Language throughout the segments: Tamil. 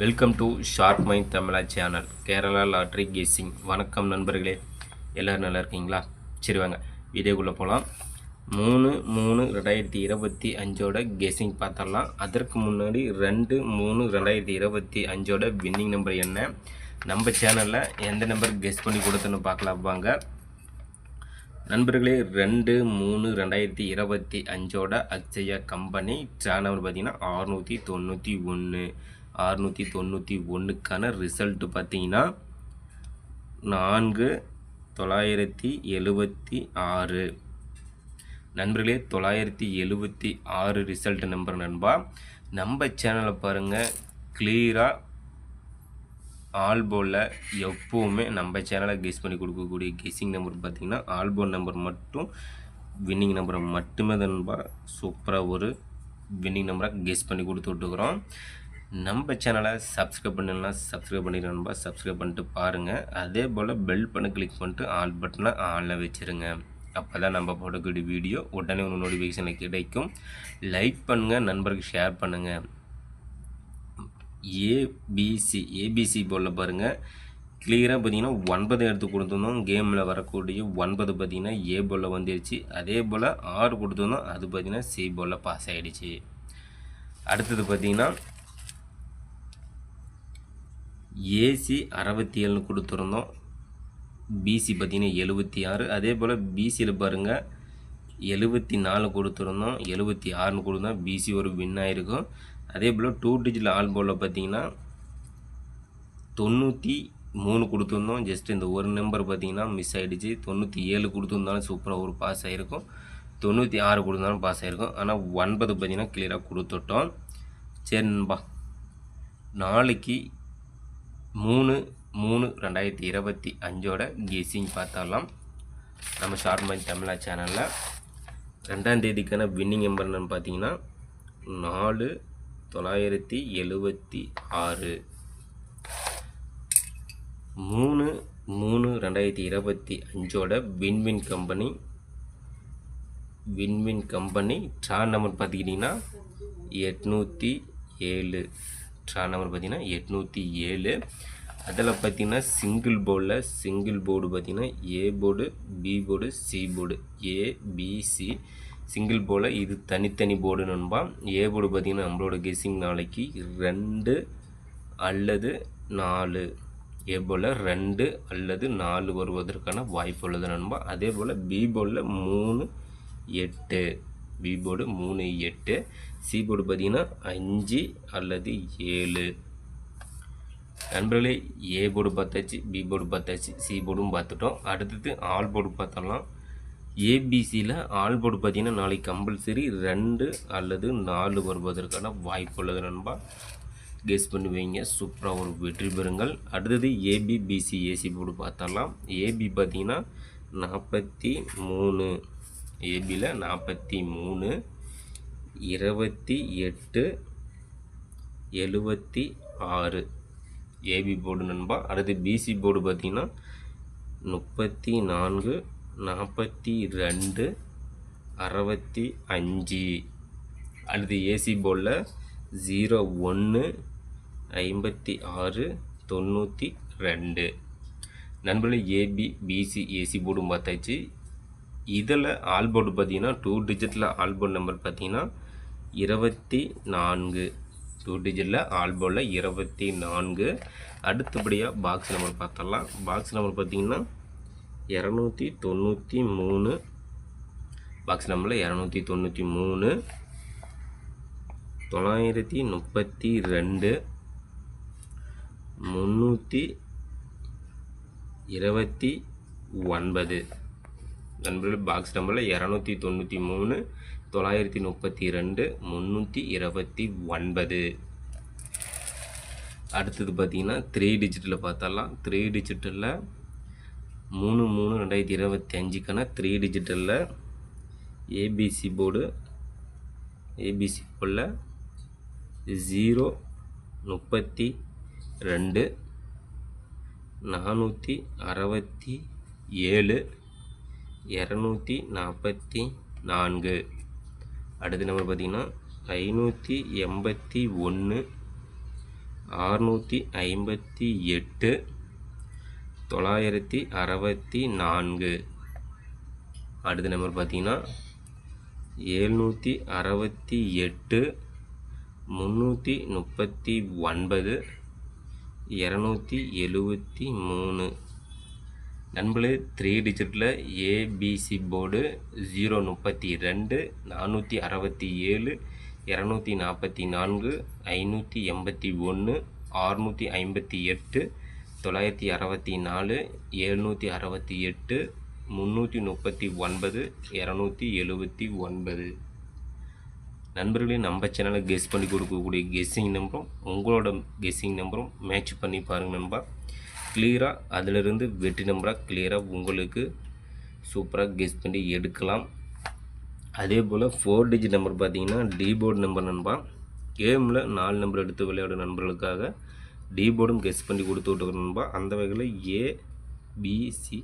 Welcome to sharp mind Tamizha channel Kerala lottery guessing வணக்கம் நண்பர்களே. எல்லோரும் நல்லா இருக்கீங்களா? சரி வாங்க வீடியோக்குள்ளே போகலாம் மூணு மூணு ரெண்டாயிரத்தி இருபத்தி அஞ்சோட கெஸ்ஸிங் பார்த்துடலாம். அதற்கு முன்னாடி ரெண்டு மூணு ரெண்டாயிரத்தி இருபத்தி அஞ்சோட வின்னிங் நம்பர் என்ன? நம்ம சேனலில் எந்த நம்பர் கெஸ் பண்ணி கொடுத்தோன்னு பார்க்கலாம் வாங்க. நண்பர்களே ரெண்டு மூணு ரெண்டாயிரத்தி இருபத்தி அஞ்சோட அக்ஷயா கம்பெனி சேனல் பார்த்தீங்கன்னா அறுநூற்றி தொண்ணூற்றி ஒன்று அறுநூற்றி தொண்ணூற்றி ஒன்றுக்கான ரிசல்ட்டு பார்த்தீங்கன்னா நான்கு தொள்ளாயிரத்தி எழுபத்தி ஆறு. நண்பர்களே தொள்ளாயிரத்தி எழுபத்தி ஆறு ரிசல்ட் நம்பர் நண்பா நம்ம சேனலை பாருங்கள் கிளியராக ஆல்போவில் எப்போவுமே நம்ம சேனலை கெஸ் பண்ணி கொடுக்கக்கூடிய கெஸ்ஸிங் நம்பர் பார்த்திங்கன்னா ஆல்போ நம்பர் மட்டும் வின்னிங் நம்பரை மட்டுமே தான் நண்பா சூப்பராக ஒரு வின்னிங் நம்பராக கெஸ் பண்ணி கொடுத்து விட்டுக்கிறோம் நம்ம சேனலை சப்ஸ்கிரைப் பண்ணலாம் சப்ஸ்கிரைப் பண்ணிடுங்க சப்ஸ்கிரைப் பண்ணிட்டு பாருங்கள் அதே போல் பெல் பண்ண கிளிக் பண்ணிட்டு ஆல் பட்டனை ஆனில் வச்சுருங்க. அப்போ தான் நம்ம போடக்கூடிய வீடியோ உடனே ஒரு நோட்டிஃபிகேஷனில் கிடைக்கும். லைக் பண்ணுங்கள் நண்பருக்கு ஷேர் பண்ணுங்கள் ஏபிசி ஏபிசி போல் பாருங்கள் கிளியராக பார்த்தீங்கன்னா ஒன்பது எடுத்து கொடுத்துருந்தோம். கேமில் வரக்கூடிய ஒன்பது பார்த்தீங்கன்னா ஏ போல் வந்துருச்சு. அதே போல் ஆறு கொடுத்துருந்தோம். அது பார்த்தீங்கன்னா சி போல் பாஸ் ஆகிடுச்சு அடுத்தது பார்த்தீங்கன்னா ஏசி அறுபத்தி ஏழுன்னு கொடுத்துருந்தோம். பிசி பார்த்தீங்கன்னா எழுபத்தி ஆறு. அதே போல் பிசியில் பாருங்கள் எழுபத்தி நாலு கொடுத்துருந்தோம். எழுபத்தி ஆறுன்னு கொடுத்தோம் பிசி ஒரு வின் ஆகிருக்கும் அதே போல் டூ டிஜிட்டல் ஆல் போலில் பார்த்தீங்கன்னா தொண்ணூற்றி மூணு கொடுத்துருந்தோம். ஜஸ்ட் இந்த ஒரு நம்பர் பார்த்தீங்கன்னா மிஸ் ஆகிடுச்சு தொண்ணூற்றி ஏழு கொடுத்துருந்தாலும் சூப்பராக ஒரு பாஸ் ஆகிருக்கும் தொண்ணூற்றி ஆறு கொடுத்தாலும் பாஸ் ஆகிருக்கும் ஆனால் ஒன்பது பார்த்தீங்கன்னா கிளியராக கொடுத்துட்டோம். சரி நாளைக்கு மூணு மூணு ரெண்டாயிரத்தி இருபத்தி அஞ்சோட கெஸிங் பார்த்தாலாம். நம்ம ஷார்ட் மைண்ட் தமிழா சேனலில் ரெண்டாம் தேதிக்கான வின்னிங் நம்பர்னு பார்த்தீங்கன்னா நாலு தொள்ளாயிரத்தி எழுபத்தி ஆறு. மூணு மூணு ரெண்டாயிரத்தி இருபத்தி அஞ்சோட win win company win win company draw number பார்த்துக்கிட்டிங்கன்னா எட்நூற்றி ஏழு. ட்ரா நம்பர் பார்த்தீங்கன்னா எட்நூற்றி ஏழு. அதில் பார்த்தீங்கன்னா சிங்கிள் போர்டில் சிங்கிள் போர்டு பார்த்தீங்கன்னா A board B board C board A BC single போர்டில் இது தனித்தனி போர்டு நண்பா. ஏ போர்டு பார்த்தீங்கன்னா நம்மளோட கெஸ்ஸிங் நாளைக்கு ரெண்டு அல்லது நாலு. ஏ போல் ரெண்டு அல்லது நாலு வருவதற்கான வாய்ப்பு உள்ளது நண்பா. அதே போல் பி போலில் மூணு எட்டு. பி போர்டு மூணு எட்டு. சி போர்டு பார்த்தீங்கன்னா அஞ்சு அல்லது ஏழு. நண்பர்களே ஏ போர்டு பார்த்தாச்சு பி போர்டு பார்த்தாச்சு சி போர்டும் பார்த்துட்டோம். அடுத்தது ஆல் போர்டு பார்த்தலாம் ஏபிசியில் ஆல் போர்டு பார்த்தீங்கன்னா நாளைக்கு கம்பல்சரி ரெண்டு அல்லது நாலு வருவதற்கான வாய்ப்பு உள்ளது நண்பா. கெஸ் பண்ணி வைங்க சூப்பராக ஒரு வெற்றி பெறுங்கள். அடுத்தது ஏபிபிசி ஏசி போர்டு பார்த்தலாம் ஏபி பார்த்திங்கன்னா நாற்பத்தி மூணு. ஏபியில் நாற்பத்தி மூணு இருபத்தி எட்டு எழுபத்தி ஆறு ஏபி போர்டு நண்பா அடுத்து பிசி போர்டு பார்த்திங்கன்னா முப்பத்தி நான்கு நாற்பத்தி ரெண்டு அறுபத்தி அஞ்சு அடுத்து ஏசி போர்டில் ஜீரோ ஒன்று ஐம்பத்தி ஆறு தொண்ணூற்றி ரெண்டு நண்பர்களே ஏபி பிசி ஏசி போர்டும் பார்த்தாச்சு. இதில் ஆல்போர்டு பார்த்தீங்கன்னா டூ டிஜிட்டில் ஆல்போர்ட் நம்பர் பார்த்தீங்கன்னா இருபத்தி நான்கு. டூ டிஜிட்டில் ஆல்போர்டில் இருபத்தி நான்கு. அடுத்தபடியாக பாக்ஸ் நம்பர் பார்த்தரலாம் பாக்ஸ் நம்பர் பார்த்தீங்கன்னா இரநூத்தி தொண்ணூற்றி மூணு. பாக்ஸ் நம்பரில் இரநூத்தி தொண்ணூற்றி மூணு. தொள்ளாயிரத்தி முப்பத்தி ரெண்டு. முந்நூற்றி இருபத்தி ஒன்பது. நண்பர்கள் பாக்ஸ் நம்பரில் இரநூத்தி தொண்ணூற்றி மூணு தொள்ளாயிரத்தி முப்பத்தி ரெண்டு முந்நூற்றி இருபத்தி ஒன்பது. அடுத்தது பார்த்திங்கன்னா த்ரீ டிஜிட்டில் பார்த்தாலாம் த்ரீ டிஜிட்டலில் மூணு மூணு ரெண்டாயிரத்தி இருபத்தி அஞ்சுக்கான த்ரீ டிஜிட்டலில் ஏபிசி போர்டு ஏபிசி போர்டில் ஜீரோ முப்பத்தி ரெண்டு நானூற்றி அறுபத்தி ஏழு இரநூத்தி நாற்பத்தி நான்கு. அடுத்த நம்பர் பார்த்திங்கன்னா ஐநூற்றி எண்பத்தி ஒன்று ஆறுநூற்றி ஐம்பத்தி எட்டு தொள்ளாயிரத்தி அறுபத்தி நான்கு. அடுத்த நம்பர் பார்த்தீங்கன்னா ஏழ்நூற்றி அறுபத்தி எட்டு முந்நூற்றி முப்பத்தி ஒன்பது இரநூத்தி எழுபத்தி மூணு. நண்பர்களே three digit A B C board zero முப்பத்தி ரெண்டு நானூற்றி அறுபத்தி ஏழு இரநூத்தி நாற்பத்தி நான்கு ஐநூற்றி எண்பத்தி ஒன்று ஆறுநூற்றி ஐம்பத்தி எட்டு தொள்ளாயிரத்தி அறுபத்தி நாலு எழுநூற்றி அறுபத்தி எட்டு முந்நூற்றி முப்பத்தி ஒன்பது இரநூத்தி எழுபத்தி ஒன்பது. நண்பர்களே நம்ம சேனலை கெஸ் பண்ணி கொடுக்கக்கூடிய கெஸ்ஸிங் நம்பரும் உங்களோட கெஸ்ஸிங் நம்பரும் மேட்ச் பண்ணி பாருங்கள் நண்பா. கிளியராக அதிலிருந்து வெற்றி நம்பராக கிளியராக உங்களுக்கு சூப்பராக கெஸ் பண்ணி எடுக்கலாம். அதே போல் ஃபோர் டிஜிட் நம்பர் பார்த்தீங்கன்னா டி போர்டு நம்பர் நண்பா கேமில் நாலு நம்பர் எடுத்து விளையாடும் நண்பர்களுக்காக டி போர்டும் கெஸ் பண்ணி கொடுத்து விட்டுருக்கோம் நண்பா. அந்த வகையில் A BC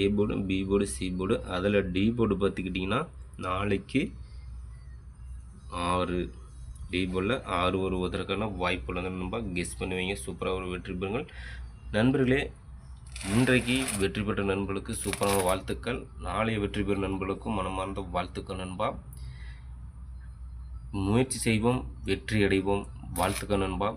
A board B board C board அதில் டி போர்டு பார்த்துக்கிட்டிங்கன்னா நாளைக்கு ஆறு. டி போர்டில் ஆறு வருவதற்கான வாய்ப்பு உள்ளது நம்ப கெஸ் பண்ணுவீங்க சூப்பராக ஒரு வெற்றி பெறுங்கள். நண்பர்களே இன்றைக்கு வெற்றி பெற்ற நண்பர்களுக்கு சூப்பரான வாழ்த்துக்கள். நாளைய வெற்றி பெறும் நண்பர்களுக்கும் மனமார்ந்த வாழ்த்துக்கள் நண்பா. முயற்சி செய்வோம் வெற்றி அடைவோம். வாழ்த்துக்கள் நண்பா.